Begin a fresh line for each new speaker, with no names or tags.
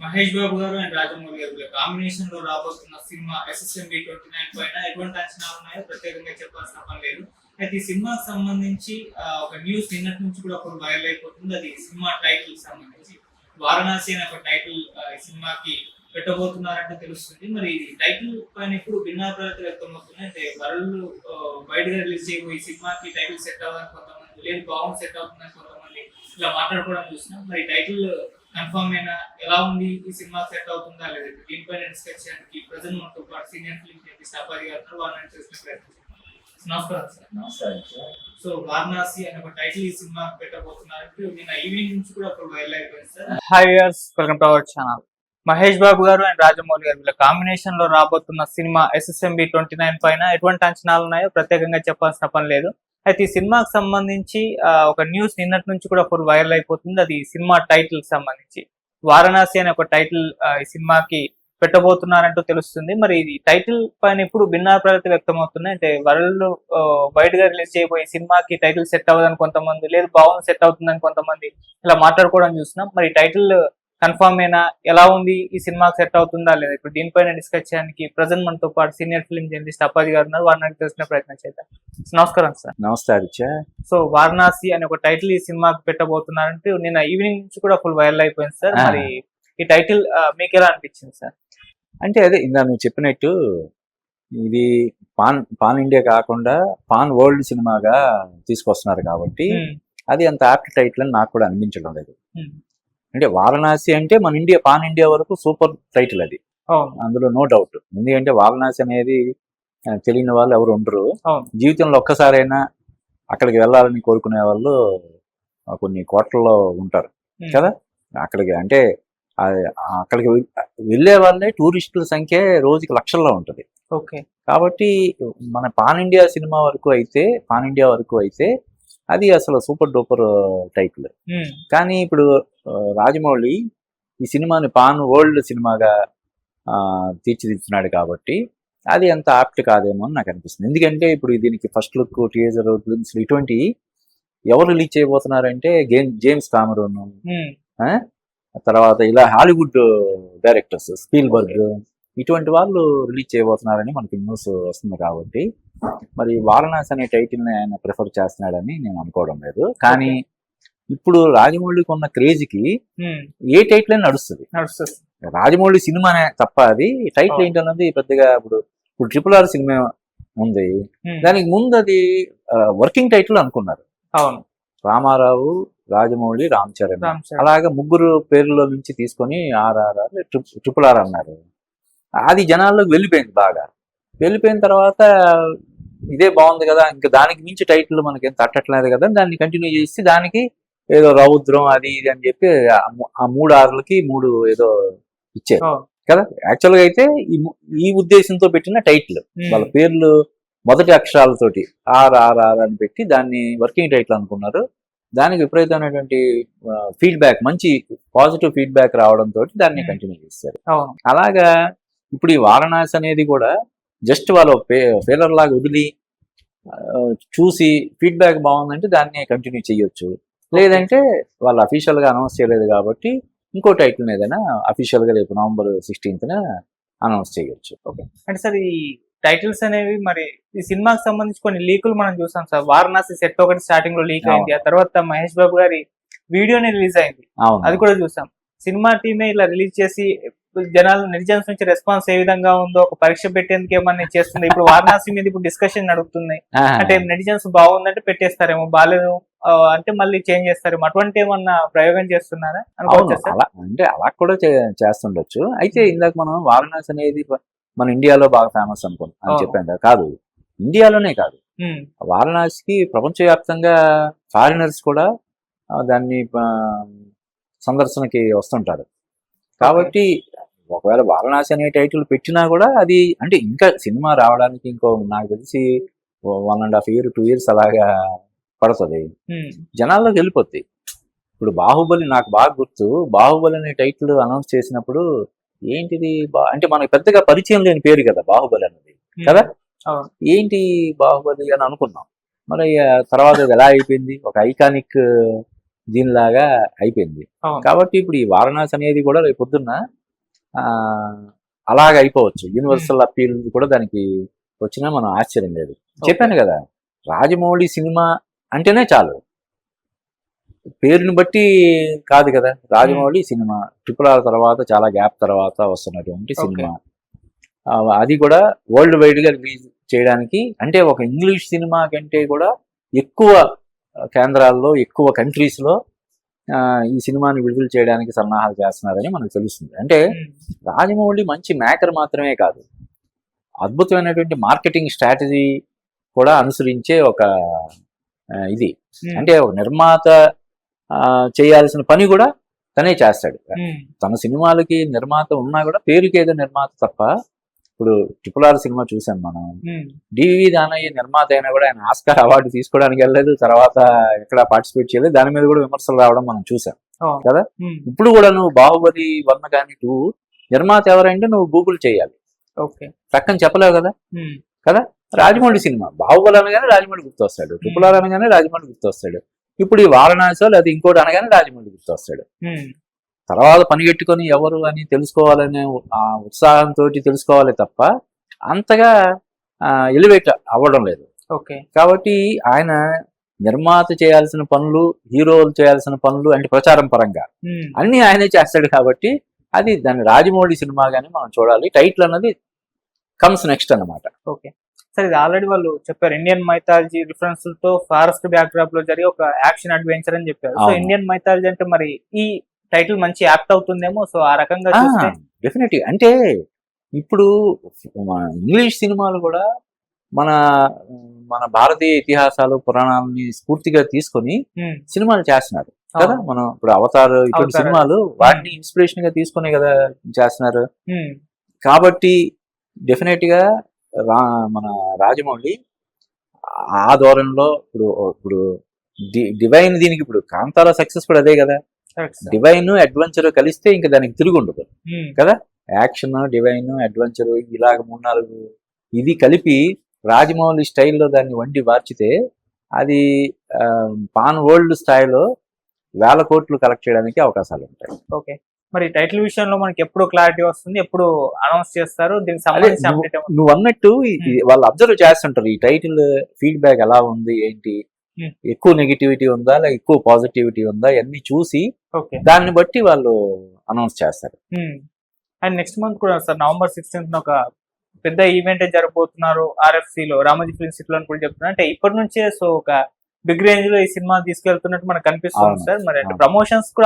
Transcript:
మహేష్ బాబు గారు అండ్ రాజమౌళి గారు కాంబినేషన్లో రాబోతున్న సినిమా ఎస్ఎస్ఎంబి ట్వంటీ నైన్ పైన ఎటువంటి అంచనాలు ఉన్నాయో ప్రత్యేకంగా చెప్పాల్సిన పని లేదు. అయితే ఈ సినిమాకి సంబంధించి ఒక న్యూస్ నిన్నటి నుంచి కూడా అప్పుడు వైరల్ అయిపోతుంది. అది సినిమా టైటిల్ సంబంధించి. వారణాసి అనే ఒక టైటిల్ ఈ సినిమాకి పెట్టబోతున్నారంటే తెలుస్తుంది. మరి ఇది టైటిల్ పైన ఇప్పుడు భిన్నాభిప్రాయాలు వ్యక్తమవుతుంది అంటే వరల్డ్ బయట రిలీజ్ చేయబోయే సినిమాకి టైటిల్ సెట్ అవ్వాలని కొంతమంది లేదు బాగుంది సెట్ అవుతుందని కొంతమంది ఇలా మాట్లాడుకోవడం చూసినాం మరి టైటిల్ కన్ఫర్మ్ అయినా ఎలా ఉంది? ఈ సినిమా సెట్ అవుతుందా లేదా? డిస్కస్ చేయడానికి ప్రజెంట్ మనతో పాటు సీనియర్ ఫిల్మ్ చెప్పి గారు చేసిన ప్రయత్నం. నమస్కారం సార్.
నమస్కారం సార్.
సో వారణాసి అనే ఒక టైటిల్ ఈ సినిమా పెట్టబోతున్నారు నిన్న ఈవినింగ్ నుంచి కూడా వైరల్ అయిపోయింది sir.
Hi viewers welcome to our channel Mahesh Babu గారు అండ్ రాజమౌళి గారు వీళ్ళ కాంబినేషన్లో రాబోతున్న సినిమా ఎస్ఎస్ఎంబి ట్వంటీ నైన్ పైన ఎటువంటి అంచనాలు ఉన్నాయో ప్రత్యేకంగా చెప్పాల్సిన పని లేదు. అయితే ఈ సినిమాకి సంబంధించి ఆ, ఒక న్యూస్ నిన్నటి నుంచి కూడా ఫుల్ వైరల్ అయిపోతుంది. అది సినిమా టైటిల్ సంబంధించి. వారణాసి అనే ఒక టైటిల్ ఈ సినిమాకి పెట్టబోతున్నారంటూ తెలుస్తుంది. మరి ఇది టైటిల్ పైన ఇప్పుడు భిన్నాభిప్రాయాలు వ్యక్తమవుతున్నాయి? అంటే వరల్డ్ వైడ్గా రిలీజ్ చేయబోయే సినిమాకి టైటిల్ సెట్ అవ్వదని కొంతమంది లేదు బాగుంది సెట్ అవుతుందని కొంతమంది ఇలా మాట్లాడుకోవడం చూసినాం మరి టైటిల్ కన్ఫర్మ్ అయినా ఎలా ఉంది ఈ సినిమాకి సెట్ అవుతుందా లేదా? ఇప్పుడు దీనిపైన డిస్కస్ చేయడానికి ప్రజెంట్ మనతో పాటు సీనియర్ ఫిల్మ్ జర్నలిస్ట్ అప్పాజీ గారు ఉన్నారు. వారిని తెలిసిన ప్రయత్నం చేద్దాం. నమస్కారం సార్.
నమస్తే
సో వారణాసి అనే ఒక టైటిల్ ఈ సినిమాకి పెట్టబోతున్నారంటే నిన్న ఈవినింగ్ నుంచి కూడా ఫుల్ వైరల్ అయిపోయింది సార్. మరి ఈ టైటిల్ మీకు ఎలా అనిపించింది సార్?
అంటే అదే ఇందా నువ్వు చెప్పినట్టు ఇది పాన్ పాన్ ఇండియా కాకుండా పాన్ వరల్డ్ సినిమాగా తీసుకొస్తున్నారు కాబట్టి అది అంత యాప్ట్ టైటిల్ అని నాకు కూడా అనిపించడం లేదు. అంటే వారణాసి అంటే మన ఇండియా పాన్ ఇండియా వరకు సూపర్ టైటిల్ అది. అందులో నో డౌట్. ఎందుకంటే వారణాసి అనేది తెలియని వాళ్ళు ఎవరు ఉండరు. జీవితంలో ఒక్కసారైనా అక్కడికి వెళ్ళాలని కోరుకునే వాళ్ళు కొన్ని కోట్లలో ఉంటారు. కదా? అక్కడికి అంటే అక్కడికి వెళ్ళే వాళ్ళే టూరిస్టుల సంఖ్య రోజుకి లక్షల్లో ఉంటుంది.
ఓకే.
కాబట్టి మన పాన్ ఇండియా సినిమా వరకు అయితే పాన్ ఇండియా వరకు అయితే అది అసలు సూపర్ డూపర్ టైటిల్. కానీ ఇప్పుడు రాజమౌళి ఈ సినిమాని పాన్ వరల్డ్ సినిమాగా తీర్చిదిద్దుతున్నాడు కాబట్టి అది అంత ఆప్ట్ కాదేమో అని నాకు అనిపిస్తుంది. ఎందుకంటే ఇప్పుడు దీనికి ఫస్ట్ లుక్ టీజర్ గ్లిమ్స్ ఇటువంటి ఎవరు రిలీజ్ చేయబోతున్నారంటే గేమ్ జేమ్స్ కామరూన్. తర్వాత ఇలా హాలీవుడ్ డైరెక్టర్స్ స్పీల్బర్గ్ ఇటువంటి వాళ్ళు రిలీజ్ చేయబోతున్నారని మనకి న్యూస్ వస్తుంది కాబట్టి. మరి వారణాసి అనే టైటిల్ని ఆయన ప్రిఫర్ చేస్తున్నాడని నేను అనుకోవడం లేదు. కానీ ఇప్పుడు రాజమౌళికి ఉన్న క్రేజ్కి ఏ టైటిల్ అయినా నడుస్తుంది.
నడుస్తుంది.
రాజమౌళి సినిమానే తప్ప అది టైటిల్. ఏంటన్నది పెద్దగా ఇప్పుడు ఇప్పుడు ట్రిపుల్ ఆర్ సినిమా ఉంది. దానికి ముందు అది వర్కింగ్ టైటిల్ అనుకున్నారు.
అవును.
రామారావు రాజమౌళి రామ్ చరణ్. అలాగే ముగ్గురు పేర్ల నుంచి తీసుకొని ఆర్ఆర్ఆర్ ట్రిపుల్ ఆర్ అన్నారు. అది జనాల్లోకి వెళ్ళిపోయింది బాగా. వెళ్ళిపోయిన తర్వాత ఇదే బాగుంది కదా ఇంకా దానికి మించి టైటిల్ మనకి ఏం తట్టట్లేదు కదా దాన్ని కంటిన్యూ చేసి దానికి ఏదో రౌద్రం అది ఇది అని చెప్పి ఆ మూడు ఆర్లకి మూడు ఏదో ఇచ్చారు. కదా? యాక్చువల్గా అయితే ఈ ఉద్దేశంతో పెట్టిన టైటిల్. వాళ్ళ పేర్లు మొదటి అక్షరాలతోటి ఆర్ ఆర్ ఆర్ అని పెట్టి దాన్ని వర్కింగ్ టైటిల్ అనుకున్నారు. దానికి విపరీతమైనటువంటి ఫీడ్బ్యాక్ మంచి పాజిటివ్ ఫీడ్బ్యాక్ రావడంతో దాన్ని. కంటిన్యూ చేశారు.
అవును.
అలాగా ఇప్పుడు ఈ వారణాసి అనేది కూడా జస్ట్ వాళ్ళు ఫెయిలర్ లాగా వదిలి చూసి ఫీడ్బ్యాక్ బాగుందంటే దాన్ని కంటిన్యూ చేయొచ్చు లేదంటే వాళ్ళు అఫీషియల్గా అనౌన్స్ చేయలేదు కాబట్టి ఇంకో టైటిల్ ఏదైనా అఫీషియల్గా రేపు నవంబర్ సిక్స్టీన్త్ అనౌన్స్ చేయొచ్చు. ఓకే
అంటే సార్ ఈ టైటిల్స్ అనేవి మరి ఈ సినిమాకి సంబంధించి కొన్ని లీకులు మనం చూసాం సార్. వారణాసి సెట్ ఒకటి స్టార్టింగ్లో లీక్ అయింది. ఆ తర్వాత మహేష్ బాబు గారి వీడియోనే రిలీజ్ అయింది.
అవును.
అది కూడా చూసాం. సినిమా టీమే ఇలా రిలీజ్ చేసి జనాలు నిర్జన్స్ నుంచి రెస్పాన్స్ ఏ విధంగా ఉందో ఒక పరీక్ష పెట్టేందుకు ఏమన్నా చేస్తుంది? ఇప్పుడు వారణాసి మీద ఇప్పుడు డిస్కషన్
ఆహా.
అంటే నెటిజన్స్ బాగుందంటే పెట్టేస్తారేమో బాగాలేదు ఆ, అంటే మళ్ళీ చేంజ్ చేస్తారేమో అటువంటి ఏమన్నా ప్రయోగం చేస్తున్నారా?
అలా అంటే అలా కూడా చేస్తుండొచ్చు. అయితే ఇందాక మనం వారణాసి అనేది మన ఇండియాలో బాగా ఫేమస్ అనుకున్నాం అని. చెప్పాను కదా కాదు. ఇండియాలోనే కాదు. వారణాసికి ప్రపంచవ్యాప్తంగా ఫారినర్స్ కూడా దాన్ని సందర్శనకి వస్తుంటారు. కాబట్టి ఒకవేళ వారణాసి అనే టైటిల్ పెట్టినా కూడా అది అంటే ఇంకా సినిమా రావడానికి ఇంకో నాకు తెలిసి one and half year two years అలాగా పడుతుంది. జనాల్లోకి వెళ్ళిపోద్ది. ఇప్పుడు బాహుబలి నాకు బాగా గుర్తు. బాహుబలి అనే టైటిల్ అనౌన్స్ చేసినప్పుడు ఏంటిది బా- అంటే మనకి పెద్దగా పరిచయం లేని పేరు కదా బాహుబలి అన్నది
ఉమ్,
కదా? ఏంటి బాహుబలి అని అనుకున్నాం. మరి తర్వాత అది ఎలా అయిపోయింది? ఒక ఐకానిక్ దీనిలాగా అయిపోయింది. కాబట్టి ఇప్పుడు ఈ వారణాసి అనేది కూడా రేపు పొద్దున్న అలాగ అయిపోవచ్చు. యూనివర్సల్ అప్పీల్ కూడా దానికి వచ్చినా మనం ఆశ్చర్యం లేదు. చెప్పాను కదా రాజమౌళి సినిమా అంటేనే చాలు. పేరుని బట్టి కాదు కదా రాజమౌళి సినిమా. ట్రిపుల్ ఆర్ తర్వాత చాలా గ్యాప్ తర్వాత వస్తున్నటువంటి సినిమా. అది కూడా వరల్డ్ వైడ్గా రిలీజ్ చేయడానికి అంటే ఒక ఇంగ్లీష్ సినిమా కంటే కూడా ఎక్కువ కేంద్రాల్లో ఎక్కువ కంట్రీస్లో ఈ సినిమాని విడుదల చేయడానికి సన్నాహాలు చేస్తున్నారని మనకు తెలుస్తుంది. అంటే రాజమౌళి మంచి మేకర్ మాత్రమే కాదు. అద్భుతమైనటువంటి మార్కెటింగ్ స్ట్రాటజీ కూడా అనుసరించే ఒక ఇది. అంటే ఒక నిర్మాత చేయాల్సిన పని కూడా తనే చేస్తాడు. తన సినిమాలకి నిర్మాత ఉన్నా కూడా పేరుకి ఏదో నిర్మాత తప్ప ఇప్పుడు ట్రిపుల్ ఆర్ సినిమా చూసాం మనం. డివి దానయ్య నిర్మాత అయినా కూడా ఆయన ఆస్కార్ అవార్డు తీసుకోవడానికి వెళ్ళలేదు. తర్వాత ఎక్కడ పార్టిసిపేట్ చేయలేదు. దాని మీద కూడా విమర్శలు రావడం మనం చూసాం. కదా? ఇప్పుడు కూడా నువ్వు బాహుబలి వన్ కానీ టూ నిర్మాత ఎవరంటే నువ్వు గూగుల్ చేయాలి.
ఓకే.
పక్కన చెప్పలేవు కదా?
ఉమ్,
రాజమౌళి సినిమా. బాహుబలి అనగానే రాజమౌళి గుర్తొస్తాడు. ట్రిపుల్ ఆర్ అనగానే రాజమౌళి గుర్తొస్తాడు. ఇప్పుడు ఈ వారణాసి లేదా ఇంకోటి అనగానే రాజమౌళి గుర్తొస్తాడు. తర్వాత పనిగట్టుకొని ఎవరు అని తెలుసుకోవాలనే ఆ ఉత్సాహంతో తెలుసుకోవాలి తప్ప అంతగా ఎలివేట్ అవ్వడం లేదు.
ఓకే.
కాబట్టి ఆయన నిర్మాత చేయాల్సిన పనులు హీరోలు చేయాల్సిన పనులు అంటే ప్రచారం పరంగా అన్ని ఆయనే చేస్తాడు కాబట్టి అది దాని రాజమౌళి సినిమాగానే మనం చూడాలి. టైటిల్ అన్నది కమ్స్ నెక్స్ట్ అన్నమాట.
ఓకే. సరే ఇది ఆల్రెడీ వాళ్ళు చెప్పారు. ఇండియన్ మైథాలజీ రిఫరెన్స్తో ఫారెస్ట్ బ్యాక్ డ్రాప్లో జరిగే ఒక యాక్షన్ అడ్వెంచర్ అని చెప్పారు. సో. ఇండియన్ మైథాలజీ అంటే మరి ఈ టైటిల్ మంచి యాప్ట్ అవుతుందేమో సో ఆ రకంగా
డెఫినెట్లీ అంటే ఇప్పుడు ఇంగ్లీష్ సినిమాలు కూడా మన మన భారతీయ ఇతిహాసాలు పురాణాలని స్ఫూర్తిగా తీసుకొని సినిమాలు చేస్తున్నారు. కదా. మనం ఇప్పుడు అవతార్ ఇటువంటి. సినిమాలు వాటిని ఇన్స్పిరేషన్గా తీసుకునే కదా చేస్తున్నారు. కాబట్టి డెఫినెట్గా రా మన రాజమౌళి ఆ ధోరణిలో ఇప్పుడు ఇప్పుడు డివైన్ దీనికి ఇప్పుడు కాంతాల సక్సెస్ కూడా అదే కదా. డివైన్ అడ్వెంచర్ కలిస్తే ఇంకా దానికి తిరిగి ఉండదు.
ఉమ్,
యాక్షన్ డివైన్ అడ్వెంచర్ ఇలాగ మూడు నాలుగు ఇది కలిపి రాజమౌళి స్టైల్లో దాన్ని వండి వార్చితే అది పాన్ వరల్డ్ స్థాయిలో వేల కోట్లు కలెక్ట్ చేయడానికి అవకాశాలు ఉంటాయి.
ఓకే. మరి టైటిల్ విషయంలో మనకి ఎప్పుడు క్లారిటీ వస్తుంది ఎప్పుడు అనౌన్స్ చేస్తారు దీనికి సంబంధించి
నువ్వు- అన్నట్టు ఈ వాళ్ళు అబ్జర్వ్ చేస్తుంటారు ఈ టైటిల్ ఫీడ్బ్యాక్ ఎలా ఉంది ఏంటి?
Hmm.
ఎక్కువ నెగిటివిటీ ఉందా లేక ఎక్కువ పాజిటివిటీ ఉందా ఇవన్నీ చూసి
ఓకే
దాన్ని బట్టి వాళ్ళు అనౌన్స్ చేస్తారు.
అండ్ నెక్స్ట్ మంత్ కూడా సార్ నవంబర్ సిక్స్టీన్త్ ఒక పెద్ద ఈవెంట్ జరగబోతున్నారు ఆర్ఎఫ్సి లో రామోజీ ఫిల్మ్ సిటీలో అని కూడా చెప్తున్నారు అంటే ఇప్పటి నుంచే సో ఒక బిగ్ రేంజ్లో ఈ సినిమా తీసుకెళ్తున్నట్టు మనకు కనిపిస్తుంది. సార్. మరి అంటే. ప్రమోషన్స్ కూడా